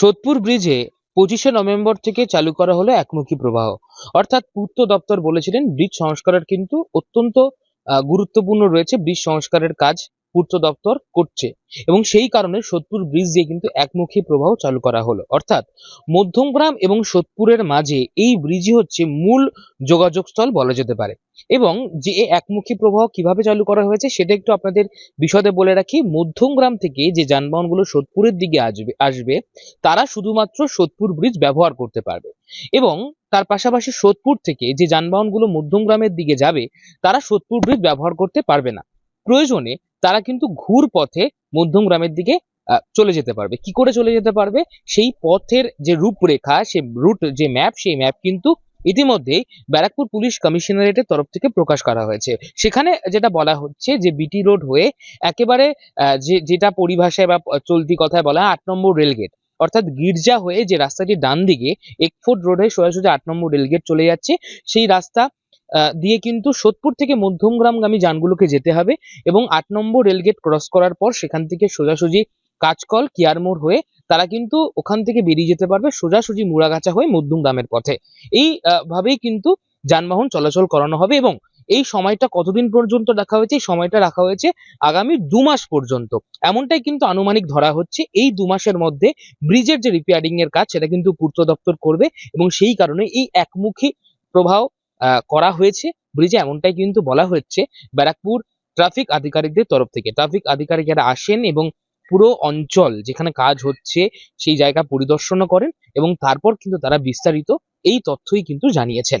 সোদপুর ব্রিজে পঁচিশে নভেম্বর থেকে চালু করা হলো একমুখী প্রবাহ। অর্থাৎ পূর্ত দপ্তর বলেছিলেন, ব্রিজ সংস্কারের কিন্তু অত্যন্ত গুরুত্বপূর্ণ রয়েছে। ব্রিজ সংস্কারের কাজ পূর্ত দপ্তর করছে। এবং সেই কারণে সোদপুর ব্রিজ দিয়ে কিন্তু একমুখী প্রবাহ চালু করা হলো। অর্থাৎ মধ্যমগ্রাম এবং সোদপুরের মাঝে এই ব্রিজই হচ্ছে মূল যোগাযোগস্থল বলা যেতে পারে। এবং যে একমুখী প্রবাহ কীভাবে চালু করা হয়েছে সেটা একটু আপনাদের বিশদে বলে রাখি। মধ্যমগ্রাম থেকে যে যানবাহনগুলো সোদপুরের দিকে আসবে আসবে, তারা শুধুমাত্র সোদপুর ব্রিজ ব্যবহার করতে পারবে। এবং তার পাশাপাশি সোদপুর থেকে যে যানবাহনগুলো মধ্যমগ্রামের দিকে যাবে, তারা সোদপুর ব্রিজ ব্যবহার করতে পারবে না। প্রয়োজনে তারা কিন্তু ঘুর পথে মধ্যমগ্রামের দিকে আহ, চলে যেতে পারবে। কি করে চলে যেতে পারবে? সেই পথের যে রূপরেখা সে রুট যে ম্যাপ সেই ম্যাপ কিন্তু ইতিমধ্যেই ব্যারাকপুর পুলিশ কমিশনারেটের তরফ থেকে প্রকাশ করা হয়েছে। সেখানে যেটা বলা হচ্ছে যে বিটি রোড হয়ে একেবারে যে যেটা পরিভাষায় বা চলতি কথায় বলা হয় আট নম্বর রেলগেট অর্থাৎ গির্জা হয়ে যে রাস্তাটি ডান দিকে একফুট রোডে সোজাসুজি আট নম্বর রেলগেট চলে যাচ্ছে সেই রাস্তা দিয়ে কিন্তু সোদপুর থেকে মধ্যমগ্রামগামী যানগুলোকে যেতে হবে এবং আট নম্বর রেলগেট ক্রস করার পর সেখান থেকে সোজাসুজি কাজকল কিয়ারমোড় হয়ে তারা কিন্তু ওখান থেকে বেরিয়ে যেতে পারবে সোজাসুজি মুড়াগাছা হয়ে মধ্যমগ্রামের পথে। এই ভাবেই কিন্তু যানবাহন চলাচল করানো হবে এবং এই সময়টা কতদিন পর্যন্ত রাখা হয়েছে, এই সময়টা রাখা হয়েছে আগামী দু মাস পর্যন্ত। এমনটাই কিন্তু আনুমানিক ধরা হচ্ছে, এই দু মাসের মধ্যে ব্রিজের যে রিপেয়ারিং এর কাজ সেটা কিন্তু পূর্ত দপ্তর করবে এবং সেই কারণে এই একমুখী প্রবাহ করা হয়েছে। ব্রিজে এমনটাই কিন্তু বলা হচ্ছে, ব্যারাকপুর ট্রাফিক আধিকারিকদের তরফ থেকে। ট্রাফিক আধিকারিকেরা আসেন এবং পুরো অঞ্চল যেখানে কাজ হচ্ছে, সেই জায়গা পরিদর্শন করেন এবং তারপর কিন্তু তারা বিস্তারিত এই তথ্যই কিন্তু জানিয়েছেন।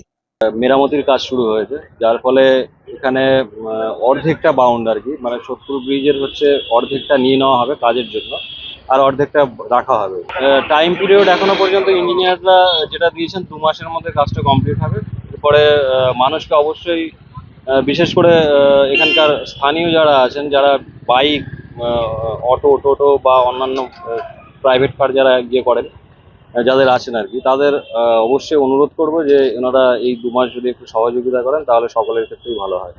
মেরামতির কাজ শুরু হয়েছে, যার ফলে এখানে অর্ধেকটা বাউন্ড আর কি। মানে সত্তর ব্রিজের হচ্ছে অর্ধেকটা নিয়ে নেওয়া হবে কাজের জন্য, আর অর্ধেকটা রাখা হবে। টাইম পিরিয়ড এখনও পর্যন্ত ইঞ্জিনিয়াররা যেটা দিয়েছেন, দু মাসের মধ্যে কাজটা কমপ্লিট হবে। আহ, মানুষকে অবশ্যই বিশেষ করে এখানকার স্থানীয় যারা আছেন যারা বাইক অটো টোটো বা অন্যান্য প্রাইভেট কার যারা গিয়ে করেন যাদের আছেন আর কি তাদের অবশ্যই অনুরোধ করব যে ওনারা এই দু মাস যদি একটু সহযোগিতা করেন তাহলে সকলের ক্ষেত্রেই ভালো হয়।